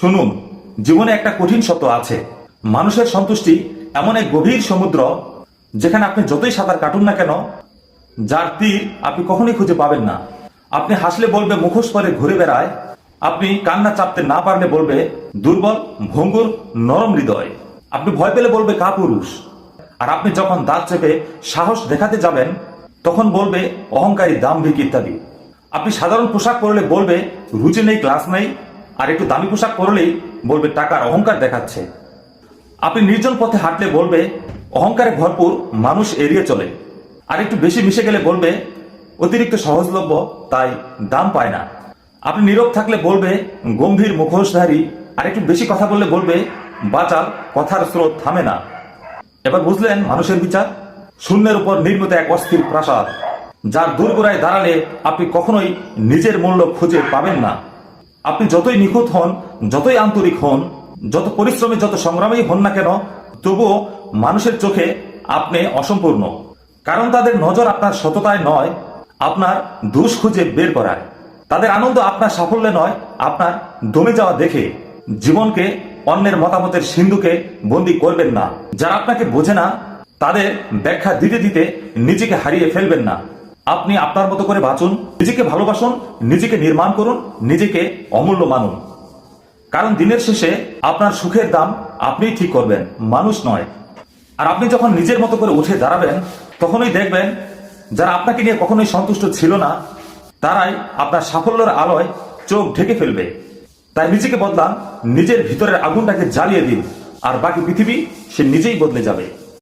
শুনুন, জীবনে একটা কঠিন সত্য আছে। মানুষের সন্তুষ্টি এমন এক গভীর সমুদ্র, যেখানে আপনি যতই সাঁতার কাটুন না কেন, যার তীর আপনি কখনোই খুঁজে পাবেন না। আপনি হাসলে বলবে, মুখোশ করে ঘুরে বেড়ায়। আপনি কান্না চাপতে না পারলে বলবে, দুর্বল, ভঙ্গুর, নরম হৃদয়। আপনি ভয় পেলে বলবে, কাপুরুষ। আর আপনি যখন দাঁত চেপে সাহস দেখাতে যাবেন, তখন বলবে, অহংকারী দাম্ভিক ইত্যাদি। আপনি সাধারণ পোশাক পরলে বলবে, রুচি নেই, ক্লাস নেই আর একটু দামি পোশাক পরলেই বলবে টাকার অহংকার দেখাচ্ছে। আপনি নির্জন পথে হাঁটলে বলবে, অহংকারে ভরপুর মানুষ এড়িয়ে চলে। আর একটু বেশি মিশে গেলে বলবে, অতিরিক্ত সহজলভ্য, তাই দাম পায় না। আপনি নীরব থাকলে বলবে, গম্ভীর মুখোশধারী। আর একটু বেশি কথা বললে বলবে, বাচাল, কথার স্রোত থামে না। এবার বুঝলেন মানুষের বিচার? শূন্যের উপর নির্মিত এক অস্থির প্রাসাদ, যার দূরগোড়ায় দাঁড়ালে আপনি কখনোই নিজের মূল্য খুঁজে পাবেন না। আপনি যতই নিখুঁত হন, যতই আন্তরিক হন, যত পরিশ্রমী, যত সংগ্রামী হন না কেন, তবুও মানুষের চোখে আপনি অসম্পূর্ণ। কারণ তাদের নজর আপনার সততায় নয়, আপনার দোষ খুঁজে বের করায়। তাদের আনন্দ আপনার সাফল্যে নয়, আপনার দমে যাওয়া দেখে। জীবনকে, অন্যের মতামতের সিন্ধুকে বন্দি করবেন না। যারা আপনাকে বোঝে না, তাদের ব্যাখ্যা দিতে দিতে নিজেকে হারিয়ে ফেলবেন না। আপনি আপনার মতো করে বাঁচুন, নিজেকে ভালোবাসুন, নিজেকে নির্মাণ করুন, নিজেকে অমূল্য মানুন। কারণ দিনের শেষে আপনার সুখের দাম আপনিই ঠিক করবেন, মানুষ নয়। আর আপনি যখন নিজের মতো করে উঠে দাঁড়াবেন, তখনই দেখবেন যারা আপনাকে নিয়ে কখনোই সন্তুষ্ট ছিল না, তারাই আপনার সাফল্যের আলোয় চোখ ঢেকে ফেলবে। তাই নিজেকে বদলান, নিজের ভিতরের আগুনটাকে জ্বালিয়ে দিন, আর বাকি পৃথিবী সে নিজেই বদলে যাবে।